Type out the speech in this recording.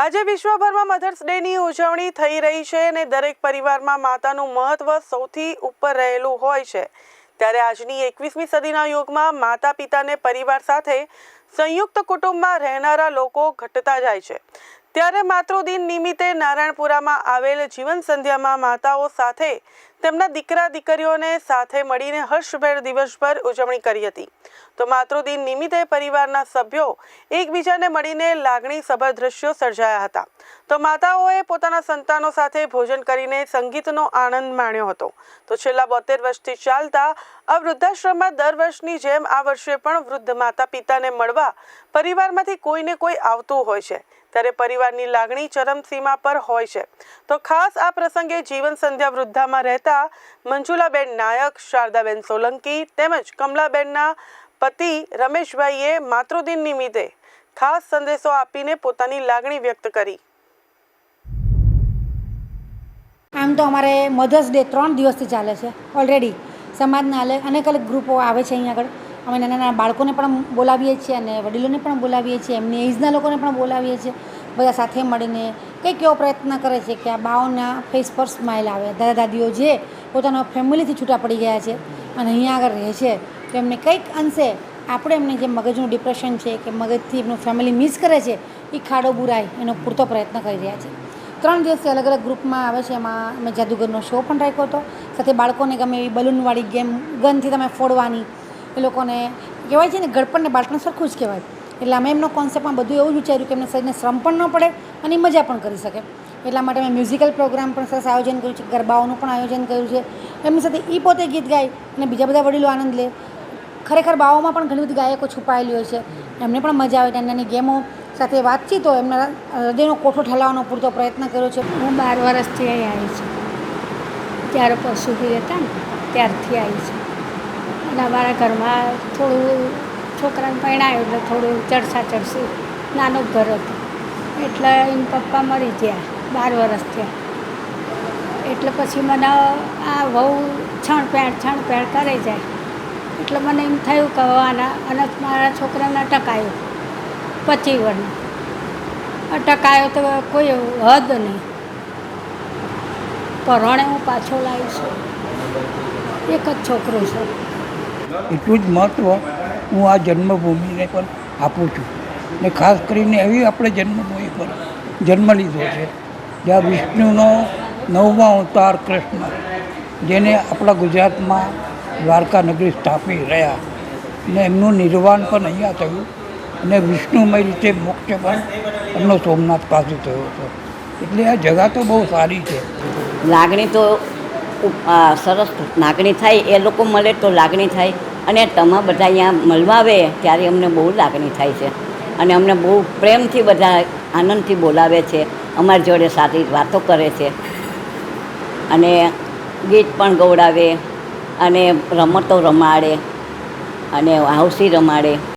આજે વિશ્વભરમાં મધર્સ ડેની ઉજવણી થઈ રહી છે અને દરેક પરિવારમાં માતાનું મહત્વ સૌથી ઉપર રહેલું હોય છે. ત્યારે આજની એકવીસમી સદીના યુગમાં માતા પિતાને પરિવાર સાથે સંયુક્ત કુટુંબમાં રહેનારા લોકો ઘટતા જાય છે. ત્યારે માતૃદિન નિમિત્તે નારાયણપુરામાં આવેલ જીવન સંધ્યામાં માતાઓ સાથે તેમના દીકરા દીકરીઓને સાથે મળીને હર્ષભેર દિવસભર ઉજવણી કરી હતી. તો માતૃદિન નિમિત્તે પરિવારના સભ્યો એકબીજાને મળીને લાગણી સભર દ્રશ્યો સર્જાયા હતા. તો માતાઓએ પોતાના સંતાનો સાથે ભોજન કરીને સંગીતનો આનંદ માણ્યો હતો. તો છેલ્લા બોતેર વર્ષથી ચાલતા આ વૃદ્ધાશ્રમમાં દર વર્ષની જેમ આ વર્ષે પણ વૃદ્ધ માતા પિતાને મળવા પરિવારમાંથી કોઈને કોઈ આવતું હોય છે. ત્યારે પરિવારની લાગણી ચરમસીમા પર હોય છે. તો ખાસ આ પ્રસંગે જીવન સંધ્યા વૃદ્ધામાં રહેતા મંજુલાબેન નાયક, શારદાબેન સોલંકી તેમજ કમલાબેનના પતિ રમેશભાઈએ માતૃદિન નિમિત્તે ખાસ સંદેશો આપીને પોતાની લાગણી વ્યક્ત કરી. આમ તો અમારે મધર્સ ડે ત્રણ દિવસથી ચાલે છે ઓલરેડી સમાજના અનેક અલગ ગ્રુપો આવે છે અહીંયા આગળ. અમે નાના નાના બાળકોને પણ બોલાવીએ છીએ અને વડીલોને પણ બોલાવીએ છીએ. એમની એજના લોકોને પણ બોલાવીએ છીએ. બધા સાથે મળીને કંઈક એવો પ્રયત્ન કરે છે કે આ બાઓના ફેસ પર સ્માઇલ આવે. દાદા દાદીઓ જે પોતાના ફેમિલીથી છૂટા પડી ગયા છે અને અહીંયા આગળ રહે છે, તો એમને કંઈક અંશે આપણે એમને જે મગજનું ડિપ્રેશન છે કે મગજથી એમનું ફેમિલી મિસ કરે છે, એ ખાડો બુરાય એનો પૂરતો પ્રયત્ન કરી રહ્યા છે. ત્રણ દિવસથી અલગ અલગ ગ્રુપમાં આવે છે, એમાં મેં જાદુગરનો શો પણ રાખ્યો હતો. સાથે બાળકોને ગમે એવી બલૂનવાળી ગેમ ગનથી તમે ફોડવાની, એ લોકોને કહેવાય છે ને ગળપણને બાળપણ સરખું જ કહેવાય. એટલે અમે એમનો કોન્સેપ્ટમાં બધું એવું જ વિચાર્યું કે એમને શરીરને શ્રમ પણ ન પડે અને મજા પણ કરી શકે. એટલા માટે અમે મ્યુઝિકલ પ્રોગ્રામ પણ સરસ આયોજન કર્યું છે, ગરબાઓનું પણ આયોજન કર્યું છે. એમની સાથે એ પોતે ગીત ગાય અને બીજા બધા વડીલો આનંદ લે. ખરેખર બાઓમાં પણ ઘણી બધી ગાયકો છુપાયેલી હોય છે. એમને પણ મજા આવે, નાની ગેમો સાથે વાતચીત હોય, એમના હૃદયનો કોઠો ઠલાવવાનો પૂરતો પ્રયત્ન કર્યો છે. હું બાર વર્ષથી અહીં આવી છું. ત્યારે પશુથી હતા ને, ત્યારથી આવી છું. અને અમારા ઘરમાં થોડું છોકરાને પરણાયો એટલે થોડું ચડસા ચડસી. નાનું ઘર હતું. એટલે એમ પપ્પા મરી ગયા, બાર વરસ થયા. એટલે પછી મને આ બહુ છણપેણ છણપેણ કરે જાય. એટલે મને એમ થયું કે આના, અને મારા છોકરાને અટકાયો પચી વર્ષનો અટકાયો તો કોઈ હદ નહીં. પરણે હું પાછો લાવી છું. એક જ છોકરો છે. એટલું જ મહત્ત્વ હું આ જન્મભૂમિને પણ આપું છું. ને ખાસ કરીને એવી આપણે જન્મભૂમિ પર જન્મ લીધો છે, જ્યાં વિષ્ણુનો નવમા અવતાર કૃષ્ણ, જેને આપણા ગુજરાતમાં દ્વારકા નગરી સ્થાપી રહ્યા. ને એમનું નિર્વાણ પણ અહીંયા થયું અને વિષ્ણુમય રીતે મોક્ષ પણ એમનો સોમનાથ પાસે થયો હતો. એટલે આ જગા તો બહુ સારી છે. લાગણી તો સરસ, લાગણી થાય, એ લોકો મળે તો લાગણી થાય. અને તમે બધા અહીંયા મળવા આવે ત્યારે અમને બહુ લાગણી થાય છે. અને અમને બહુ પ્રેમથી બધા આનંદથી બોલાવે છે, અમારી જોડે સારી વાતો કરે છે. અને ગીત પણ ગવડાવે અને રમતો રમાડે અને હાઉસી રમાડે.